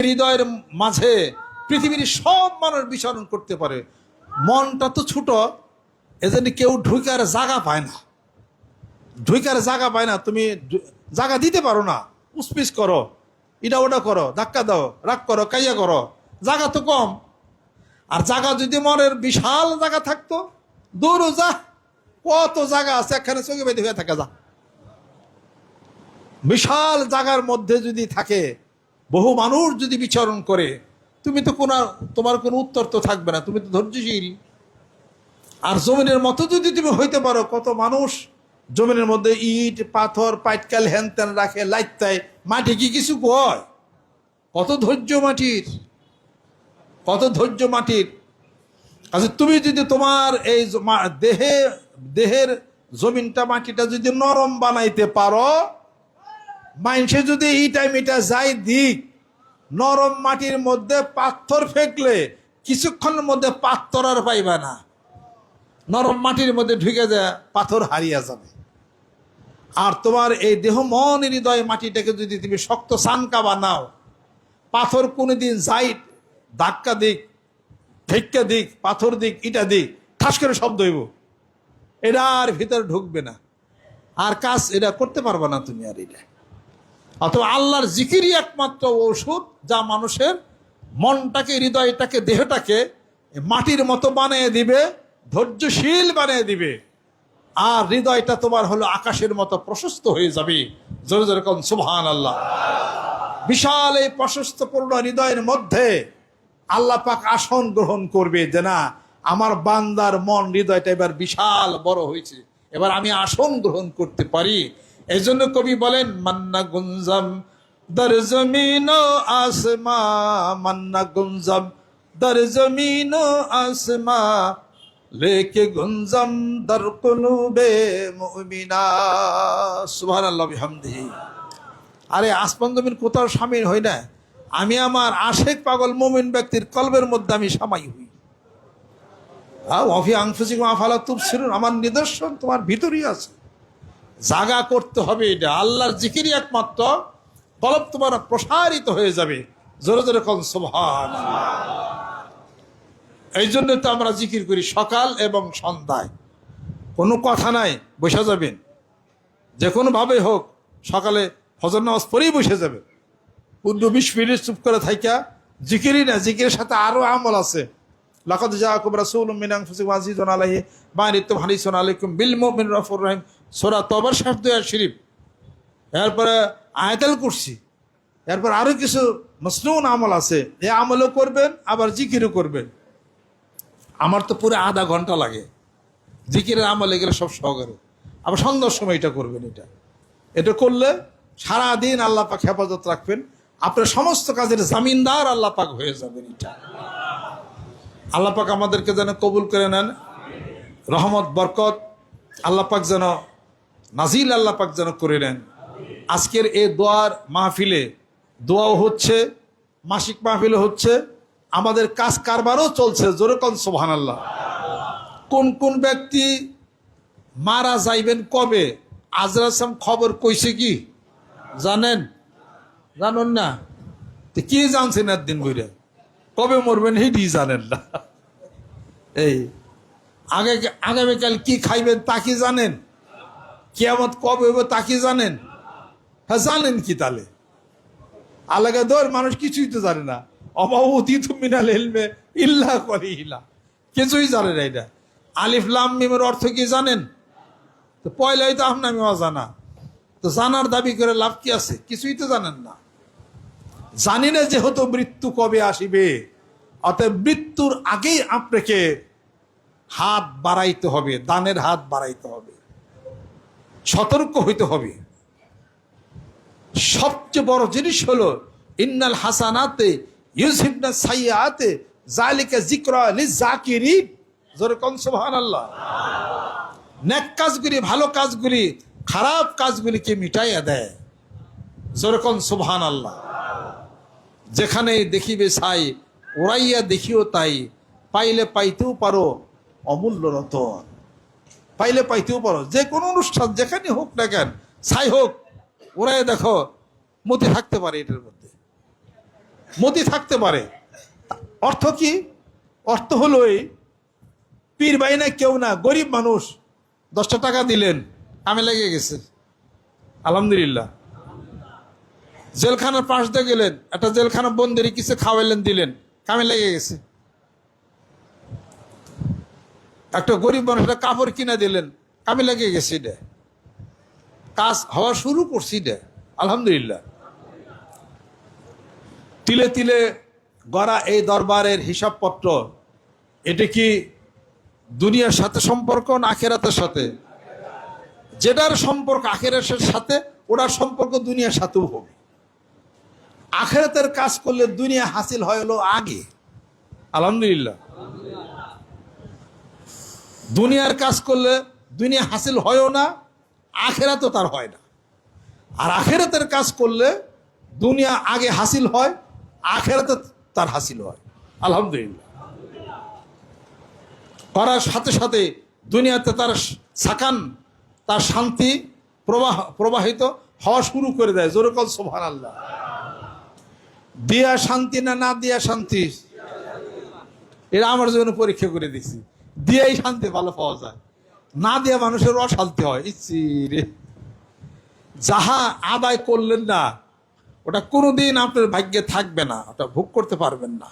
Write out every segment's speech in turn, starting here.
হৃদয়ের মাঝে পৃথিবীর সব মানুষ বিচরণ করতে পারে। মনটা তো ছোট, এজন্য কেউ ঢুকার জায়গা পায় না। ঢুকার জায়গা পায় না, তুমি জায়গা দিতে পারো না। উসপিস করো এটা ওটা করো, ধাক্কা দাও, রাগ করো, কাইয়া করো। জায়গা তো কম। আর জায়গা যদি মনের বিশাল জায়গা থাকতো, দূর যা, কত জায়গা আছে এখানে চোখে বেঁধে হয়ে থাকে যা। বিশাল জায়গার মধ্যে যদি থাকে বহু মানুষ যদি বিচরণ করে, তুমি তো কোনো, তোমার কোনো উত্তর তো থাকবে না, তুমি তো ধৈর্যশীল। আর জমিনের মতো যদি তুমি হইতে পারো, কত মানুষ জমিনের মধ্যে ইট, পাথর পাইটকাল হ্যান ত্যান রাখে লাইতায় মাটি কি কিছু কয়? কত ধৈর্য মাটির, কত ধৈর্য মাটির। আচ্ছা তুমি যদি তোমার এই দেহে, দেহের জমিনটা, মাটিটা যদি নরম বানাইতে পারো মানুষে যদি ইটা মিটা যাই দিক নরম মাটির মধ্যে পাথর ফেকলে কিছুক্ষণের মধ্যে পাথর আর পাইবা না। নরম মাটির মধ্যে ঢুকে যায়, পাথর হারিয়ে যাবে। আর তোমার এই দেহ মন হৃদয় মাটিটাকে যদি তুমি শক্ত সানকা বানাও, পাথর কোনোদিন যাই ধাক্কা দিক ঠেক্কা দিক, পাথর দিক, ইটা দিক, ঠাস করে শব্দ হইব। এটা আর ভিতরে ঢুকবে না। আর কাজ এটা করতে পারবে না তুমি আর এটা। অথবা আল্লাহর জিকিরই একমাত্র ঔষধ যা মানুষের মনটাকে, হৃদয়টাকে, দেহটাকে মাটির মতো বানিয়ে দিবে, ধৈর্যশীল বানিয়ে দিবে। আর হৃদয়টা তোমার হলো আকাশের মতো প্রশস্ত হয়ে যাবে। জোরে জোরে কোন সুবহান আল্লাহ বিশাল এই প্রশস্তপূর্ণ হৃদয়ের মধ্যে আল্লাহ পাক আসন গ্রহণ করবে যে না, আমার বান্দার মন হৃদয়টা এবার বিশাল বড় হয়েছে। এবার আমি আসন গ্রহণ করতে পারি। এই জন্য কবি বলেন, মান্না গুঞ্জম দর জমিন আসমা, মান্না গুঞ্জম দর জমিন আসমা লেকে গুঞ্জাম দর কুলুবে মুমিনা। সুবহানাল্লাহ বিহামদিহি। আরে আসমান জমিন কোথাও সামিল হই না। আমি আমার আশেক পাগল মোমিন ব্যক্তির কলবের মধ্যে আমি সামাই হই। অফি আংফুসিক আফালা তুব আমার নিদর্শন তোমার ভিতরেই আছে। জাগা করতে হবে এটা। আল্লাহর জিকিরই একমাত্র। কলব তোমার প্রসারিত হয়ে যাবে। জোরে জোরে কন সোভান এই জন্য তো আমরা জিকির করি সকাল এবং সন্ধ্যায়। কোনো কথা নাই, বসে যাবেন। যে কোনোভাবে হোক, সকালে ফজর নামাজ পরেই বসে যাবে পনেরো বিশ মিনিট চুপ করে থাইকা, জিকিরই না, জিকিরের সাথে আরও আমল আছে। লাকাদ জাআকুম রাসূলুম মিনাং আনফুসিকুম আজিজুন আলাইহি, মা আনিতুম হারিসুন আলাইকুম বিল মুমিন রাফুর রহিম। সূরা তবার দুয়া শরীফ। এরপরে আয়াতাল কুরসি। এরপর আরও কিছু মসনুন আমল আছে। এ আমলও করবেন, আবার জিকিরও করবেন। আমার তো পুরো আধা ঘণ্টা লাগে। জিকিরের আমল এগুলো সব সহকারে। আবার সন্ধ্যার সময় এটা করবেন এটা। এটা করলে সারা দিন আল্লাহ পাক হেফাজত রাখবেন। আপনার সমস্ত কাজের জামিনদার আল্লাহ পাক হয়ে যাবেন এটা। আল্লাহ পাক আমাদেরকে যেন কবুল করে নেন। রহমত, বরকত, আল্লাহ পাক যেন নাজিল আল্লাহ পাক যেন করে নেন। আজকের এই দোয়ার মাহফিলে দোয়াও হচ্ছে, মাসিক মাহফিলে হচ্ছে, আমাদের কাজ কারবারও চলছে জোরকন সোহান আল্লাহ কোন কোন ব্যক্তি মারা যাইবেন কবে? আজরাসাম খবর কইছে কি? জানেন? জানুন না? তো কি জানছেন একদিন বইরে কবে মরবেন হেঁটেই জানেন না। এই, আগে আগামীকাল কি খাইবেন তা কি জানেন? কিয়ামত কবে হবে তা কি জানেন? হ্যাঁ জানেন কি তাহলে? আলাদা দর মানুষ কিছুই তো জানে না। অবাবতি মিনাল হেলমে ইল্লা করে ইলা কিছুই জানে না এটা। আলিফ, লাম, মিমের অর্থ কি জানেন? তো পয়লাই তো আপনার জানা তো জানার দাবি করে লাভ কি আছে? কিছুই তো জানেন না। জানি না যেহেতু মৃত্যু কবে আসিবে। অতএব মৃত্যুর আগেই আপনাকে হাত বাড়াইতে হবে, দানের হাত বাড়াইতে হবে। সতর্ক হইতে হবে। সবচেয়ে বড় জিনিস হলো, ইন্নাল হাসানাতে ইউসিবনা সাইয়াতে জালিকা জিকরা লিজাকিরি জোরে কোন সুবহানাল্লাহ। নেক কাজগুলি, ভালো কাজগুলি, খারাপ কাজগুলিকে মিটাইয়া দেয়। জোরে কোন সুবহানাল্লাহ। যেখানে দেখিবে ছাই ওরাইয়া দেখিও তাই, পাইলে পাইতেও পারো, অমূল্য রতন। পাইলে পাইতেও পারো। যে কোনো অনুষ্ঠান যেখানে হোক না কেন, ছাই হোক ওরাই দেখো, মতি থাকতে পারে এটার মধ্যে। মতি থাকতে পারে। অর্থ কি? অর্থ হলো এই, পীর বাই না কেউ না, গরিব মানুষ, দশটা টাকা দিলেন আমি লেগে গেছে। আলহামদুলিল্লাহ। জেলখানার পাশ দিয়ে গেলেন, একটা জেলখানা বন্দেরি কিছু খাওয়াইলেন, দিলেন, কামে লেগে গেছে। একটা গরিব মানুষ কাপড় কিনে দিলেন কামে লেগে গেছি এটা। কাজ হওয়া শুরু করছি এটা, আলহামদুলিল্লাহ। তিলে তিলে গড়া এই দরবারের হিসাবপত্র, এটা কি দুনিয়ার সাথে সম্পর্ক না আখেরাতের সাথে? যেটার সম্পর্ক আখেরাতের সাথে, ওটার সম্পর্ক দুনিয়ার সাথেও হবে। আখেরাতের কাজ করলে দুনিয়া হাসিল হয় হলো আগে। আলহামদুলিল্লাহ। দুনিয়ার কাজ করলে দুনিয়া হাসিল হয়ও না, আখেরাতও তার হয় না। আর আখেরাতের কাজ করলে দুনিয়া আগে হাসিল হয়, আখেরাতে তার হাসিল হয়। আলহামদুলিল্লাহ। করার সাথে সাথে দুনিয়াতে তার সাকান, তার শান্তি প্রবাহ, প্রবাহিত হওয়া শুরু করে দেয়। জোরকল সোভান আল্লাহ দিয়া শান্তি না না দিয়া শান্তি? এটা আমার জন্য পরীক্ষা করে দিছি দিয়াই শান্তি ভালো পাওয়া যায়। না দিয়ে মানুষের অশান্তি হয়। ইচ্ছি রে। যাহা আদায় করলেন না, ওটা কোনোদিন আপনার ভাগ্যে থাকবে না, ওটা ভোগ করতে পারবেন না।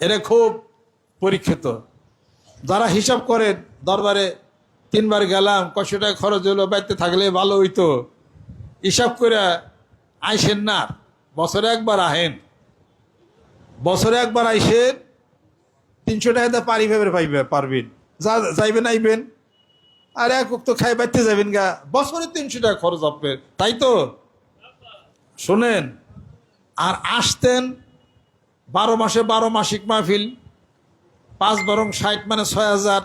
এটা খুব পরীক্ষিত। যারা হিসাব করেন, দরবারে তিনবার গেলাম কশো টাকা খরচ হলো, বাড়িতে থাকলে ভালো হইতো। হিসাব করে আইসেন না। বছরে একবার আহেন। বছরে একবার আইসেন তিনশো টাকা দিয়ে পারি ভেবে পাইবে পারবেন যা যাইবেন আইবেন আর এক তো খাই বাড়তে যাবেন গা। বছরে তিনশো টাকা খরচ হবে। তাই তো? শোনেন, আর আসতেন বারো মাসে বারো মাসিক মাহফিল, পাঁচ বরং ষাট মানে ছয় হাজার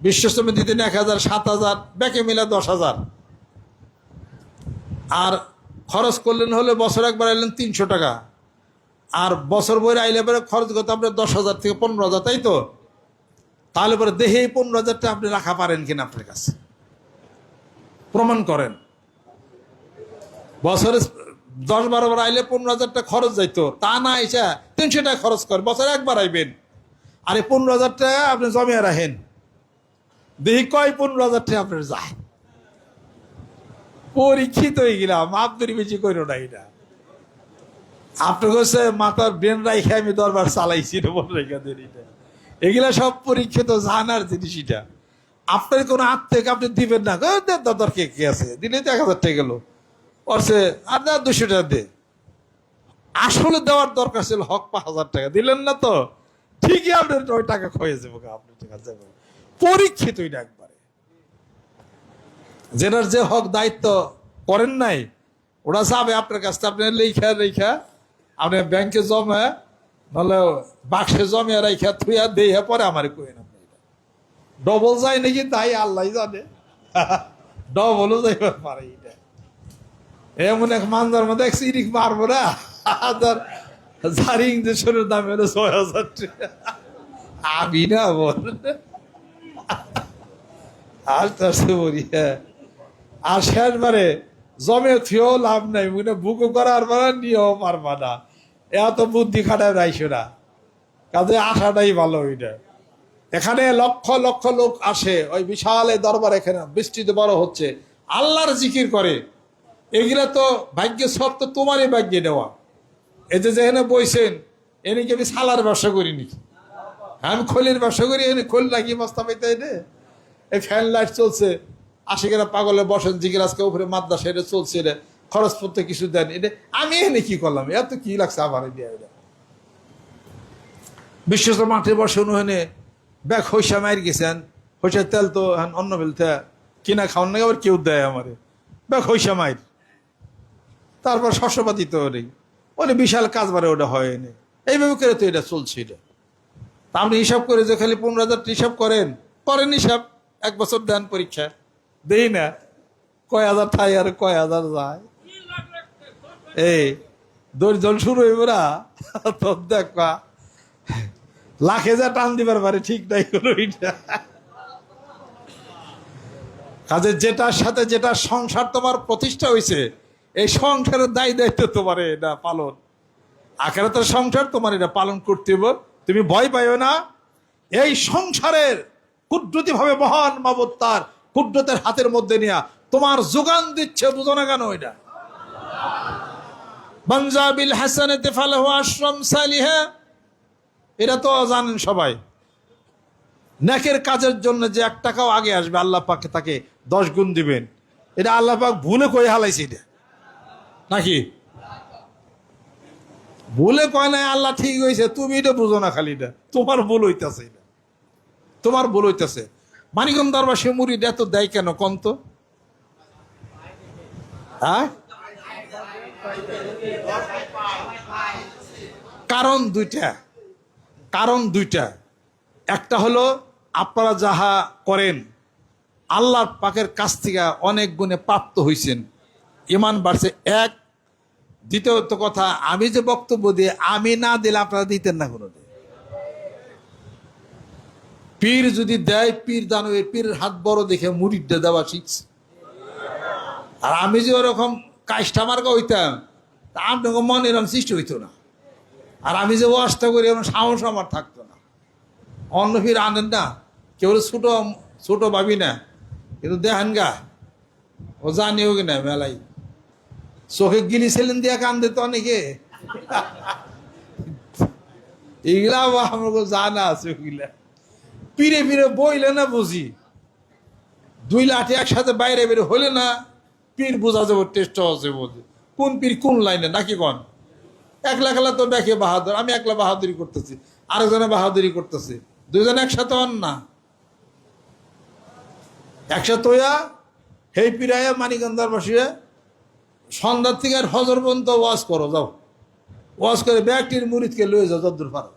বিশ্বশ্রমে দিতেন এক হাজার, সাত হাজার, ব্যাকে মিলে দশ হাজার। আর খরচ করলেন হলে বছর একবার এলেন তিনশো টাকা। আর বছর বইরে আইলে পরে খরচ করতে আপনার দশ হাজার থেকে পনেরো হাজার, তাই তো? তাহলে পরে দেহে এই পনেরো হাজারটা আপনি রাখা পারেন কিনা আপনার কাছে? প্রমাণ করেন। বছরে দশ বারো বার আইলে পনেরো হাজারটা খরচ যাইতো। তা না এসে তিনশো টাকা খরচ করে, বছরে একবার আইবেন। আর এই পনেরো হাজার টাকা আপনি জমিয়ে রাখেন। দেখি কয় পনেরো হাজার টাকা আপনার যায়? পরীক্ষিত হয়ে গেলাম আপনারই বেশি করো না এটা। আপনার মাথার ব্রেন রাইখে আমি দরবার চালাইছি এগুলা সব পরীক্ষিত জানার জিনিস এটা। আপনার কোনো আপনি দিবেন না। "এ, দাদার কে কে আছে? তো এক হাজার টাকা গেলো। অর্থে আর দুশো টাকা দে। আসলে দেওয়ার দরকার ছিল হক পাঁচ হাজার টাকা। দিলেন না তো? ঠিকই আপনার ওই টাকা খয়ে যাব আপনার পরীক্ষিত একবারে। যেটার যে হক দায়িত্ব করেন নাই ওরা যাবে আপনার কাছে আপনি লেখা রেখা আপনি ব্যাংকে জমা, নাহলে বাক্সে জমে রেখা থুয়া দিয়ে পরে আমার কই না ডবল যায় নাকি? তাই আল্লাহ জানে। ডবলও যাইবার পারে এটা। এমন এক মানজার মধ্যে এক সিরিক মারবো না। হাজার যার ইঞ্জেকশনের দাম হলো ছয় হাজার আমি না বল। আর তার বলি হ্যাঁ। আর শেষবারে জমে থিও লাভ নাই মনে বুকু করার পারা, নিয়েও পারবা না। এত বুদ্ধি খাটায় রাইছো না কাজে আসাটাই ভালো ওইটা। এখানে লক্ষ লক্ষ লোক আসে, ওই বিশাল এই দরবার এখানে বৃষ্টিতে বড় হচ্ছে। আল্লাহর জিকির করে। এগুলা তো ভাগ্য সব তো তোমারই ভাগ্যে নেওয়া। এই যে যেখানে বইছেন, এনে কি আমি সালার ব্যবসা করি করিনি আমি খোলের ব্যবসা করি, এনে খোল লাগিয়ে বস্তা পাইতে এনে এই ফ্যান লাইট চলছে আশিকেরা পাগলে বসেন জিগির আজকে উপরে মাদ্রাসা এটা চলছে এটা। খরচ পড়তে কিছু দেন, এটা আমি এনে কি করলাম? এত কি লাগছে আমার বিশ্বস্ত মাঠে বসে উনি ব্যাগ হইসা মার গেছেন, হইসা তেল তো অন্য বেলতে কিনা খাওয়ান না আবার কেউ দেয় আমারে। ব্যাগ হইসা মাইর। তারপর শস্যপাতি তো নেই। ওনে বিশাল কাজ বারে ওটা হয় নি এইভাবে করে তো এটা চলছে এটা। তা আপনি হিসাব করে যে খালি পনেরো হাজার হিসাব করেন করেন হিসাব, এক বছর দেন পরীক্ষা। দেই না, কয় হাজার ঠাই আর কয় হাজার যায়। এই দর্জন শুরু হইব না। তোর দেখা লাখে যা টান দিবার পারে, ঠিক নাই কোনো কাজে যেটার সাথে যেটা সংসার তোমার প্রতিষ্ঠা হয়েছে এই সংসারের দায় দায়িত্ব তোমার এটা পালন। আখেরাতের সংসার তোমার এটা পালন করতে হবে তুমি ভয় পাইও না। এই সংসারের কুদ্রতি ভাবে মহান মাবত তার কুদ্রতের হাতের মধ্যে নিয়া তোমার যোগান দিচ্ছে বুঝো না কেন এটা। বানজাবিল হাসানেতে ফালাহু আশ্রম সালিহা। এটা তো জানেন সবাই। নেকের কাজের জন্য যে এক টাকাও আগে আসবে, আল্লাহ পাকে তাকে দশ গুণ দিবেন। এটা আল্লাহ পাক ভুলে কয়ে হালাইছে এটা? নাকি? ভুলে কয় নাই, আল্লাহ ঠিক হয়েছে তুমি এটা বুঝো না খালি এটা। তোমার ভুল হইতেছে এটা। তোমার ভুল হইতেছে। মানিকম দরবার সে মুড়ি এত দেয় কেন কন্ত হ্যাঁ? কারণ দুইটা। কারণ দুইটা। একটা হলো, আপনারা যাহা করেন, আল্লাহর পাকের কাছ থেকে অনেক গুণে প্রাপ্ত হইছেন। ইমান বাড়ছে এক। দ্বিতীয়ত কথা, আমি যে বক্তব্য দিয়ে আমি না দিলে আপনারা দিতেন না কোনো পীর যদি দেয়, পীর দানবে, পীরের হাত বড় দেখে মুড়িটা দেওয়া শিখছে আর আমি যে ওরকম কাজটা মার্কা হইতাম। তা আপনাকে মনে এরকম সৃষ্টি হইতো না। আর আমি যে ওয়াজটা করি এরকম সাহস আমার থাকতো না। অন্য ফির আনেন না। কেউ ছোট ছোট ভাবি না। কিন্তু দেখেন গা, ও জানি জানিও কিনা মেলাই চোখে গিলি ছিলেন দিয়া কান্দে তো অনেকে। এগুলা আমার জানা আছে ওগুলা। পিড়ে পিড়ে বইলে না বুঝি। দুই লাঠি একসাথে বাইরে বের হলে না। পীর বোঝা যাব টেস্ট আছে বোঝে কোন পীর কোন লাইনে নাকি কন? একলা একলা তো দেখে বাহাদুর, আমি একলা বাহাদুরি করতেছি, আরেকজনে বাহাদুরি করতেছে। দুইজন একসাথে হন না। একসাথে হইয়া হেই পিরাইয়া মানিকন্দার বসিয়ে সন্ধ্যার থেকে আর হজর পর্যন্ত ওয়াজ করো, যাও। ওয়াজ করে ব্যাগটির মুরিদকে লয়ে যাও, যদ্দূর পারো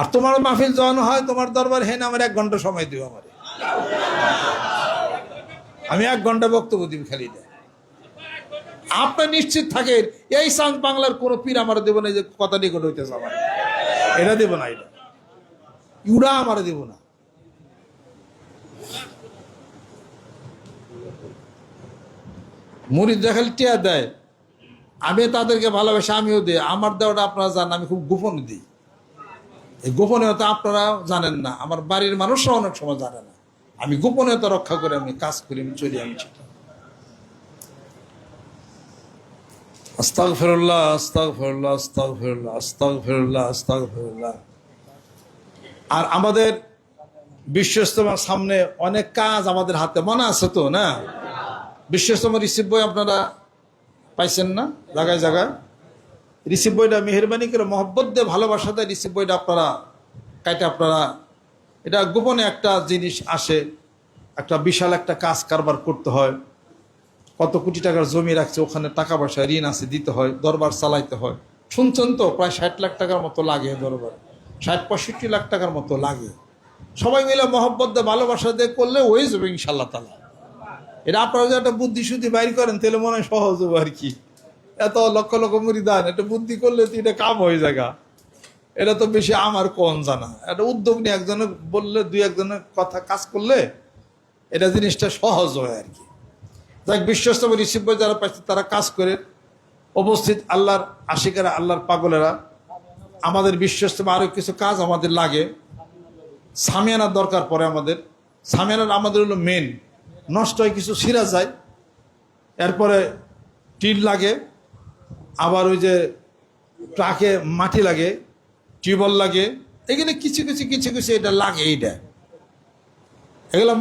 আর তোমার মাহফিল যখন হয়, তোমার দরবার হেন আমার এক ঘণ্টা সময় দিও আমার। আমি এক ঘণ্টা বক্তব্য দিব খালি দেয় আপনি নিশ্চিত থাকেন, এই চান্স বাংলার কোনো পীর আমার দেব না যে কথা নিকট হইতেছে আমার। এটা দেব না, এটা। ইউরা আমার দেব না। মুড়ি দেখালে টিয়া দেয়, আমি তাদেরকে ভালোবাসি, আমিও দিই। আমার দেওয়াটা আপনারা জানেন, আমি খুব গোপনে দিই। এই গোপনীয়তা আপনারা জানেন না। আমার বাড়ির মানুষরা অনেক সময় জানে না। আমি গোপনীয়তা রক্ষা করে আমি কাজ করি, আমি চলি, আমি আস্তাক ফেরুল্লাহ আস্তাক ফেরুল্লাহ আস্তাক ফেরুল্লাহ আস্তাক ফেরুল্লাহ আস্তাক ফেরুল্লাহ আর আমাদের বিশ্বস্তমার সামনে অনেক কাজ আমাদের হাতে মনে আছে তো, না? বিশ্বস্তমা রিসিভ বই আপনারা পাইছেন না? জায়গায় জায়গায়। রিসিভ বইটা মেহরবানি করে মহব্বত দিয়ে, ভালোবাসা দেয় রিসিভ বইটা আপনারা, কাইটা আপনারা এটা গোপনে একটা জিনিস আসে, একটা বিশাল একটা কাজ কারবার করতে হয়। কত কোটি টাকার জমি রাখছে, ওখানে টাকা পয়সা, ঋণ আছে, দিতে হয়, দরবার চালাইতে হয়। শুনছেন তো, প্রায় ষাট লাখ টাকার মতো লাগে দরবার। ষাট, পঁয়ষট্টি লাখ টাকার মতো লাগে। সবাই মিলে মহব্বত দিয়ে, ভালোবাসা দিয়ে করলে হয়ে যাবে ইনশাল্লাহ তালা। এটা আপনারা যদি একটা বুদ্ধি শুদ্ধি বাইর করেন, তাহলে মনে হয় সহজ হবে আর কি। এত লক্ষ লক্ষ মুড়ি দান এটা বুদ্ধি করলে তো এটা কাম হয়ে জায়গা এটা তো বেশি আমার কম জানা। একটা উদ্যোগ নিয়ে একজনে বললে, দুই একজনের কথা কাজ করলে এটা জিনিসটা সহজ হয় আর কি। যাক, বিশ্বস্ত রিসিভ যারা পাইছে, তারা কাজ করে উপস্থিত আল্লাহর আশিকারা, আল্লাহর পাগলেরা। আমাদের বিশ্বস্ত আরও কিছু কাজ আমাদের লাগে। সামিয়ানার দরকার পড়ে আমাদের। সামিয়ানার আমাদের হলো মেন নষ্ট হয় কিছু ছিঁড়া যায়। এরপরে টিন লাগে। আবার ওই যে ট্রাকে মাটি লাগে। টিউবওয়েল লাগে। এখানে কিছু কিছু কিছু কিছু এটা লাগে এইটা। এগুলো